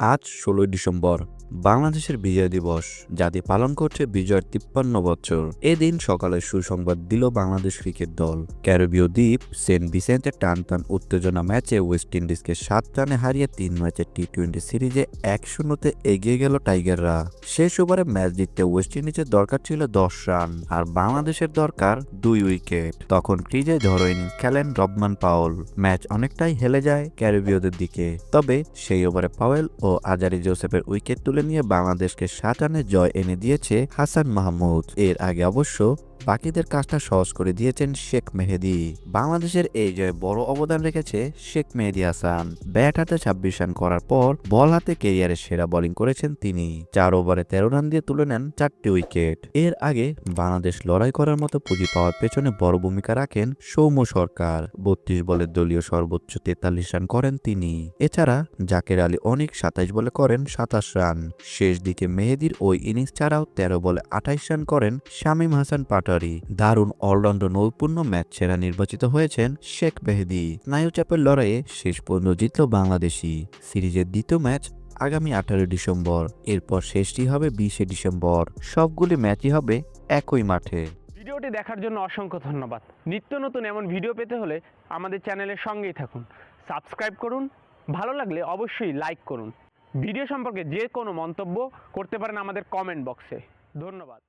আজ ষোলোই ডিসেম্বর, বাংলাদেশের বিজয় দিবস, জাতি পালন করছে বিজয়ের তিপ্পান্ন বছর। এদিন সকালে সুসংবাদ দিল বাংলাদেশ ক্রিকেট দল। ক্যারিবীয় দ্বীপ, সেন্ট ভিসেন্টে টান টান উত্তেজনা ম্যাচে ওয়েস্ট ইন্ডিজকে সাত রানে হারিয়ে তিন ম্যাচের টি টোয়েন্টি সিরিজে এক শূন্যতে এগিয়ে গেল টাইগাররা। শেষ ওভারে ম্যাচ জিততে ওয়েস্ট ইন্ডিজের দরকার ছিল দশ রান, আর বাংলাদেশের দরকার দুই উইকেট। তখন ক্রিজে ঝড়ো ইনিংস খেলেন রবমান পাওয়েল ম্যাচ অনেকটাই হেলে যায় ক্যারিবীয়দের দিকে। তবে সেই ওভারে পাওয়েল ও আজারি জোসেফের উইকেট তুলে নিয়ে বাংলাদেশকে সাত রানে জয় এনে দিয়েছে হাসান মাহমুদ। এর আগে অবশ্য বাকিদের কাজটা সহজ করে দিয়েছেন শেখ মেহেদি। বাংলাদেশের এই জয়ে বড় অবদান রেখেছে শেখ মেহেদি হাসান, ব্যাট হাতে ছাব্বিশ রান করার পর বল হাতে কেরিয়ারের সেরা বোলিং করেছেন তিনি। চার ওভারে তেরো রান দিয়ে তুলে নেন চারটি উইকেট। এর আগে বাংলাদেশ লড়াই করার মতো পুঁজি পাওয়ার পেছনে বড় ভূমিকা রাখেন সৌম্য সরকার। বত্রিশ বলের দলীয় সর্বোচ্চ তেতাল্লিশ রান করেন তিনি। এছাড়া জাকের আলী অনেক সাতাইশ বলে করেন সাতাশ রান। শেষ দিকে মেহেদির ওই ইনিংস ছাড়াও তেরো বলে আঠাইশ রান করেন শামীম হাসান পাটারি দারুণ অলরাউন্ডার নৈপুণ্য ম্যাচ সেরা নির্বাচিত হয়েছেন শেখ মেহেদি। স্নায়ু চাপের লড়াইয়ে শেষ পর্যন্ত জিতল বাংলাদেশি সিরিজের দ্বিতীয় ম্যাচ আগামী আঠারো ডিসেম্বর। এরপর শেষটি হবে বিশে ডিসেম্বর। সবগুলি ম্যাচই হবে একই মাঠে। ভিডিওটি দেখার জন্য অসংখ্য ধন্যবাদ। নিত্য নতুন এমন ভিডিও পেতে হলে আমাদের চ্যানেলের সঙ্গেই থাকুন। সাবস্ক্রাইব করুন, ভালো লাগলে অবশ্যই লাইক করুন। ভিডিও সম্পর্কে যে কোনো মন্তব্য করতে পারেন আমাদের কমেন্ট বক্সে। ধন্যবাদ।